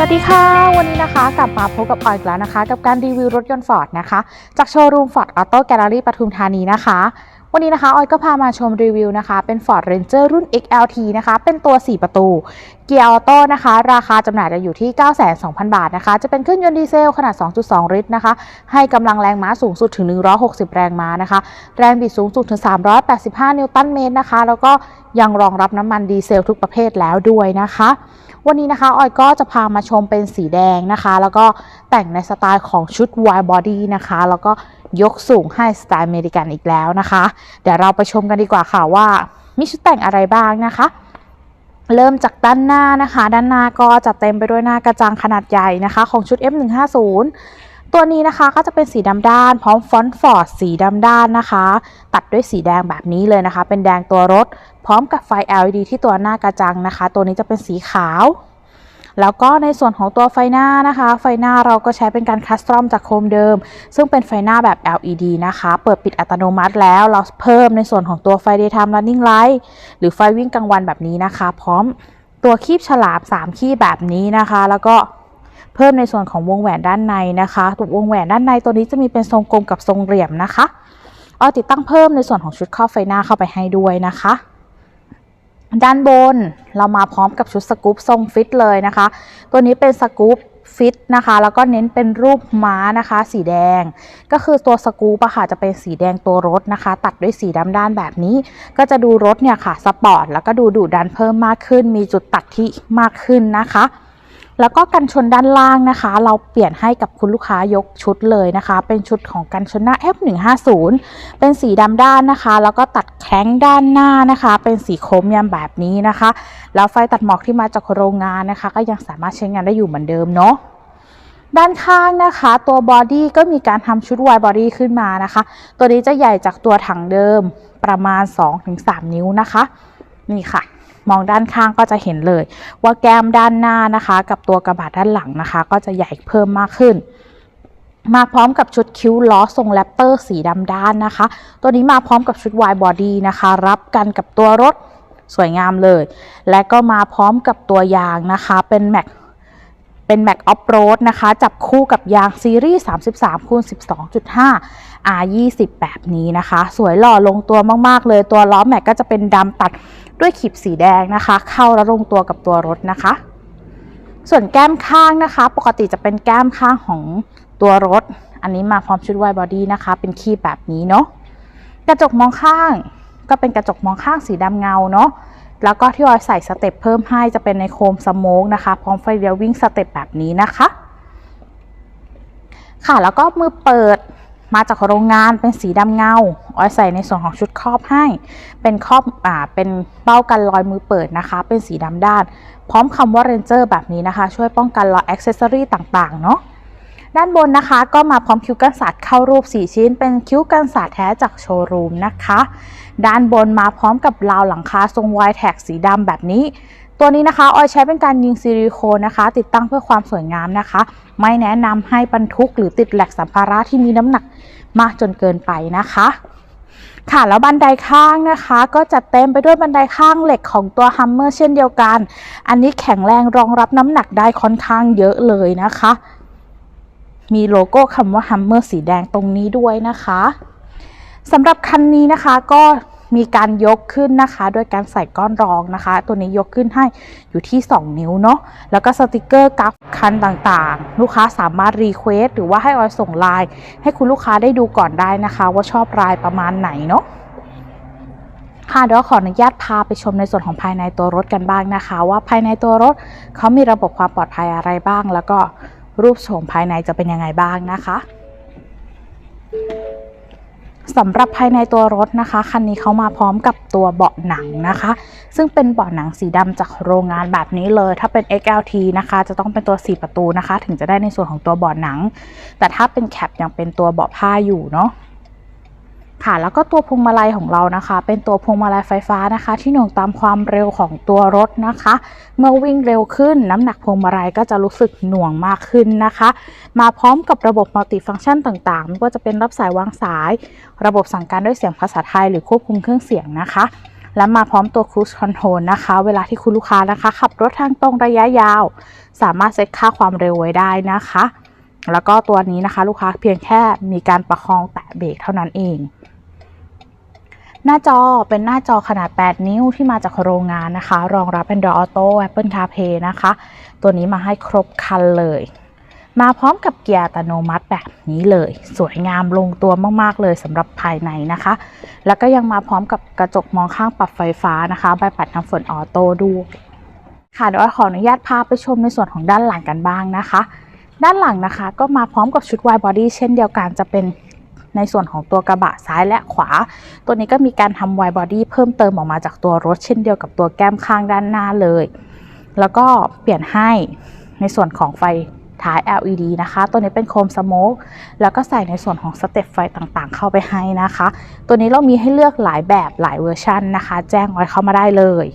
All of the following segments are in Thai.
สวัสดีค่ะ วันนี้นะคะกลับมาพบกับออยอีกแล้วนะคะ กับการรีวิวรถยนต์ฟอร์ดนะคะ จากโชว์รูมฟอร์ดออโต้แกลเลอรี่ปทุมธานีนะคะ วันนี้นะคะออยก็พามาชมรีวิวนะคะ เป็น Ford Ranger รุ่น XLT นะคะ เป็นตัว 4 ประตู เกียร์ออโต้นะคะ ราคาจำหน่ายจะอยู่ที่ 9,200 บาทนะคะ จะเป็นเครื่องยนต์ดีเซลขนาด 2.2 ลิตรนะคะ ให้กำลังแรงม้าสูงสุดถึง 160 แรงม้านะคะ แรงบิดสูงสุดถึง 385 นิวตันเมตรนะคะ แล้วก็ยังรองรับน้ำมันดีเซลทุกประเภทแล้วด้วยนะคะ วันนี้นะคะออยก็จะพามาชมเป็นสีแดงนะคะ แล้วก็แต่งในสไตล์ของชุด wide body นะคะ แล้วก็ ยกสูงให้สไตล์อเมริกันอีกแล้วนะคะ เดี๋ยวเราไปชมกันดีกว่าค่ะว่ามีชุดแต่งอะไรบ้างนะคะ เริ่มจากด้านหน้านะคะ ด้านหน้าก็จะเต็มไปด้วยหน้ากระจังขนาดใหญ่นะคะ ของชุด F150 ตัวนี้นะคะก็จะเป็นสีดำด้าน พร้อมฟอนต์ฟอร์ดสีดำด้านนะคะ ตัดด้วยสีแดงแบบนี้เลยนะคะ เป็นแดงตัวรถ พร้อมกับไฟ LED ที่ตัวหน้ากระจังนะคะ ตัวนี้จะเป็นสีขาว แล้วก็ในส่วนของตัวไฟหน้านะคะ ไฟหน้าเราก็ใช้เป็นการคัสตอมจากโคมเดิม ซึ่งเป็นไฟหน้าแบบ LED นะคะ เปิดปิดอัตโนมัติแล้ว เราเพิ่มในส่วนของตัวไฟ daytime running light หรือไฟวิ่งกลางวันแบบนี้นะคะ พร้อมตัวคีบฉลาม 3 คีบแบบนี้นะคะ แล้วก็เพิ่มในส่วนของวงแหวนด้านในนะคะตัววงแหวนด้านในตัวนี้จะมีเป็นทรงกลมกับทรงเหลี่ยมนะคะ เอาติดตั้งเพิ่มในส่วนของชุดครอบไฟหน้าเข้าไปให้ด้วยนะคะ ด้านบนเรามาพร้อมกับชุดสกู๊ปทรงฟิตเลยนะคะ ตัวนี้เป็นสกู๊ปฟิตนะคะ แล้วก็เน้นเป็นรูปม้านะคะ สีแดง ก็คือตัวสกู๊ปอะค่ะจะเป็นสีแดงตัวรถนะคะ ตัดด้วยสีดำด้านแบบนี้ ก็จะดูรถเนี่ยค่ะสปอร์ตแล้วก็ดูดุดันเพิ่มมากขึ้น มีจุดตัดที่มากขึ้นนะคะ แล้วก็กันชนด้านล่างนะคะ เราเปลี่ยนให้กับคุณลูกค้ายกชุดเลยนะคะ เป็นชุดของกันชนหน้า F150 เป็นสีดำด้านนะคะ แล้วก็ตัดแข้งด้านหน้านะคะ เป็นสีโครเมียมแบบนี้นะคะ แล้วไฟตัดหมอกที่มาจากโรงงานนะคะ ก็ยังสามารถใช้งานได้อยู่เหมือนเดิมเนาะด้านข้างนะคะ ตัวบอดี้ก็มีการทำชุดวายบอดี้ขึ้นมานะคะ ตัวนี้จะใหญ่จากตัวถังเดิมประมาณ 2-3 นิ้วนะคะ นี่ค่ะ มองด้านข้างก็จะเห็นเลย ว่าแก้มด้านหน้านะคะ กับตัวกระบะด้านหลังนะคะ ก็จะใหญ่เพิ่มมากขึ้นมาพร้อมกับชุดคิ้วล้อทรงแรปเปอร์สีดำด้านนะคะ ตัวนี้มาพร้อมกับชุดวายบอดี้นะคะ รับกันกับตัวรถสวยงามเลย และก็มาพร้อมกับตัวยางนะคะ เป็นแม็กเป็นแม็กออฟโรดนะคะ จับคู่กับยางซีรีส์ 33คูณ12.5 R20 แบบนี้นะคะ สวยหล่อลงตัวมาก ๆ เลย ตัวล้อแม็กก็จะเป็นดำตัด ด้วยขีบสีแดงนะคะ เข้าแล้วลงตัวกับตัวรถนะคะ ส่วนแก้มข้างนะคะ ปกติจะเป็นแก้มข้างของตัวรถ อันนี้มาพร้อมชุดไวบอดี้นะคะ เป็นคีบแบบนี้เนาะกระจกมองข้างก็เป็นกระจกมองข้างสีดำเงาเนาะแล้วก็ที่ออยใส่สเต็ปเพิ่มให้จะเป็นในโคมสโมกนะคะ พร้อมไฟเลี้ยววิ่งสเต็ปแบบนี้นะคะ ค่ะแล้วก็มือเปิด มาจากโรงงานเป็นสีดำเงาออยใส่ในส่วนของชุดครอบให้ เป็นครอบอ่าเป็นเป้ากันรอยมือเปิดนะคะ เป็นสีดำด้าน พร้อมคำว่า Ranger แบบนี้นะคะ ช่วยป้องกันรอยอ็อกเซสซอรี่ต่างๆ เนาะด้านบนนะคะก็มาพร้อมคิ้วกันศาสตร์เข้ารูป 4 ชิ้น เป็นคิ้วกันศาสตร์แท้จากโชว์รูมนะคะ ด้านบนมาพร้อมกับราวหลังคาทรงวายแท็กสีดำแบบนี้ ตัวนี้นะคะออยใช้เป็นการยิงซิลิโคนนะคะ ติดตั้งเพื่อความสวยงามนะคะ ไม่แนะนำให้บรรทุกหรือติดแหลกสัมภาระที่มีน้ำหนักมากจนเกินไปนะคะค่ะแล้วบันไดข้างนะคะ ก็จะเต็มไปด้วยบันไดข้างเหล็กของตัวฮัมเมอร์เช่นเดียวกัน อันนี้แข็งแรงรองรับน้ำหนักได้ค่อนข้างเยอะเลยนะคะ มีโลโก้คำว่าฮัมเมอร์สีแดงตรงนี้ด้วยนะคะสำหรับคันนี้นะคะก็ มีการยกขึ้นนะคะ โดยการใส่ก้อนรองนะคะ ตัวนี้ยกขึ้นให้อยู่ที่ 2 นิ้วเนาะแล้วก็สติกเกอร์กัฟคันต่างๆ ลูกค้าสามารถรีเควสหรือว่าให้ออยส่งไลน์ให้คุณลูกค้าได้ดูก่อนได้นะคะ ว่าชอบลายประมาณไหนเนาะค่ะเดี๋ยวขออนุญาตพาไปชมในส่วนของภายในตัวรถกันบ้างนะคะ ว่าภายในตัวรถเขามีระบบความปลอดภัยอะไรบ้าง แล้วก็รูปโฉมภายในจะเป็นยังไงบ้างนะคะ สำหรับภายในตัวรถนะคะ คันนี้เขามาพร้อมกับตัวเบาะหนังนะคะ ซึ่งเป็นเบาะหนังสีดำจากโรงงานแบบนี้เลย ถ้าเป็น XLT นะคะ จะต้องเป็นตัว 4 ประตูนะคะ ถึงจะได้ในส่วนของตัวเบาะหนัง แต่ถ้าเป็นแคปยังเป็นตัวเบาะผ้าอยู่เนาะ ค่ะ แล้วก็ตัวพวงมาลัยของเรานะคะ เป็นตัวพวงมาลัยไฟฟ้านะคะ ที่หน่วงตามความเร็วของตัวรถนะคะ เมื่อวิ่งเร็วขึ้น น้ำหนักพวงมาลัยก็จะรู้สึกหน่วงมากขึ้นนะคะ มาพร้อมกับระบบมัลติฟังก์ชันต่างๆไม่ว่าจะเป็นรับสายวางสาย ระบบสั่งการด้วยเสียงภาษาไทยหรือควบคุมเครื่องเสียงนะคะและมาพร้อมตัว Cruise Control นะคะ เวลาที่คุณลูกค้านะคะ ขับรถทางตรงระยะยาว สามารถเซตค่าความเร็วไว้ได้นะคะ แล้วก็ตัวนี้นะคะ ลูกค้าเพียงแค่มีการประคองแตะเบรกเท่านั้นเอง หน้าจอเป็นหน้าจอขนาด 8 นิ้วที่มาจากโรงงานนะคะ รองรับ Android Auto Apple CarPlay นะคะ ตัวนี้มาให้ครบคันเลย มาพร้อมกับเกียร์อัตโนมัติแบบนี้เลย สวยงามลงตัวมาก ๆ เลยสำหรับภายในนะคะ แล้วก็ยังมาพร้อมกับกระจกมองข้างปรับไฟฟ้านะคะใบปัดน้ำฝนออโต้ด้วยค่ะเดี๋ยวขออนุญาตพาไปชมในส่วนของด้านหลังกันบ้างนะคะ ด้านหลังนะคะ ก็มาพร้อมกับชุด wide body เช่นเดียวกันจะเป็น ในส่วนของตัวกระบะซ้ายและขวา ตัวนี้ก็มีการทำ wide body เพิ่มเติมออกมาจากตัวรถเช่นเดียวกับตัวแก้มข้างด้านหน้าเลย แล้วก็เปลี่ยนให้ในส่วนของไฟท้าย LED นะคะ ตัวนี้เป็นโคมสโมกแล้วก็ใส่ในส่วนของสเต็ปไฟต่างๆ เข้าไปให้นะคะ ตัวนี้เรามีให้เลือกหลายแบบหลายเวอร์ชันนะคะ แจ้งไว้เข้ามาได้เลย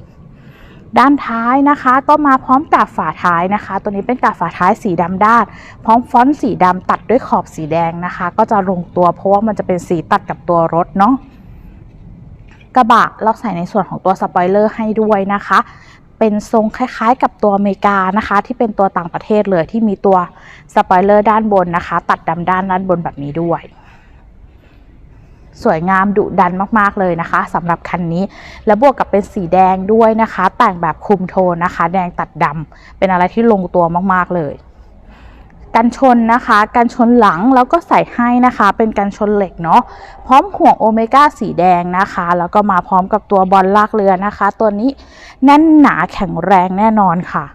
ด้านท้ายนะคะ ก็มาพร้อมกับฝาท้ายนะคะ ตัวนี้เป็นกับฝาท้ายสีดำด้าน พร้อมฟอนต์สีดำตัดด้วยขอบสีแดงนะคะ ก็จะลงตัวเพราะว่ามันจะเป็นสีตัดกับตัวรถเนาะกระบะเราใส่ในส่วนของตัวสปอยเลอร์ให้ด้วยนะคะ เป็นทรงคล้ายๆ กับตัวอเมริกานะคะ ที่เป็นตัวต่างประเทศเลยที่มีตัวสปอยเลอร์ด้านบนนะคะ ตัดดำด้านด้านบนแบบนี้ด้วย สวยงามดุดันมากๆเลยนะคะสำหรับคันนี้ และบวกกับเป็นสีแดงด้วยนะคะ แต่งแบบคุมโทนนะคะ แดงตัดดำเป็นอะไรที่ลงตัวมากๆเลยกันชนนะคะกันชนหลังแล้วก็ใส่ให้นะคะ เป็นกันชนเหล็กเนาะพร้อมห่วงโอเมก้าสีแดงนะคะ แล้วก็มาพร้อมกับตัวบอลลากเรือนะคะ ตัวนี้แน่นหนาแข็งแรงแน่นอนค่ะ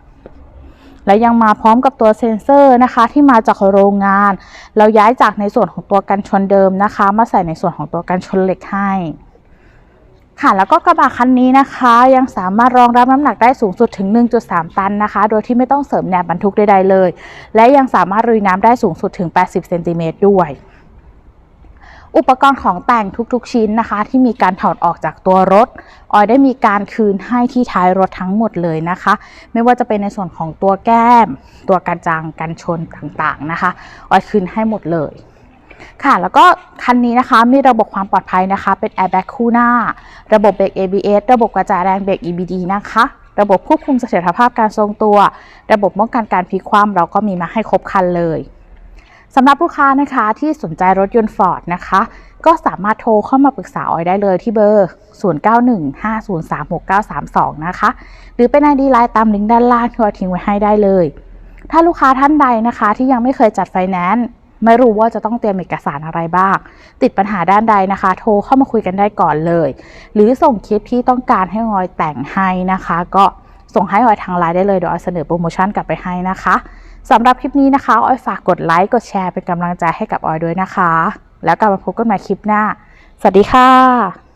และยังมาพร้อมกับตัวเซ็นเซอร์นะคะที่มาจากโรงงาน เราย้ายจากในส่วนของตัวกันชนเดิมนะคะ มาใส่ในส่วนของตัวกันชนเหล็กให้ค่ะแล้วก็กระบะคันนี้นะคะ ยังสามารถรองรับน้ำหนักได้สูงสุดถึง 1.3 ตันนะคะ โดยที่ไม่ต้องเสริมแหนบบรรทุกใดๆเลย และยังสามารถรุยน้ำได้สูงสุดถึง 80 เซนติเมตรด้วย อุปกรณ์ของแต่งทุกๆชิ้นนะคะ ที่มีการถอดออกจากตัวรถ ออยได้มีการคืนให้ที่ท้ายรถทั้งหมดเลยนะคะ ไม่ว่าจะเป็นในส่วนของตัวแก้ม ตัวกระจังกันชนต่างๆนะคะ ออยคืนให้หมดเลยค่ะ แล้วก็คันนี้นะคะมีระบบความปลอดภัยนะคะ เป็น airbag คู่หน้า ระบบเบรก ABS ระบบกระจายแรงเบรก EBD นะคะ ระบบควบคุมเสถียรภาพการทรงตัว ระบบป้องกันการพลิกคว่ำเราก็มีมาให้ครบคันเลย สำหรับลูกค้านะคะที่สนใจรถยนต์ Ford นะคะ ก็สามารถโทรเข้ามาปรึกษาออยได้เลยที่เบอร์ 0915036932 นะคะ หรือเป็น ID ไลน์ตามลิงก์ด้านล่างที่ออยทิ้งไว้ให้ได้เลย ถ้าลูกค้าท่านใดนะคะที่ยังไม่เคยจัดไฟแนนซ์ไม่รู้ว่าจะต้องเตรียมเอกสารอะไรบ้าง ติดปัญหาด้านใดนะคะ โทรเข้ามาคุยกันได้ก่อนเลย หรือส่งคลิปที่ต้องการให้ออยแต่งให้นะคะ ก็ส่งให้ออยทางไลน์ได้เลยเดี๋ยวออยเสนอโปรโมชั่นกลับไปให้นะคะ สำหรับคลิปนี้นะคะออยฝากกดไลค์กดแชร์เป็นกำลังใจให้กับออยด้วยนะคะ แล้วกลับมาพบกันใหม่คลิปหน้า สวัสดีค่ะ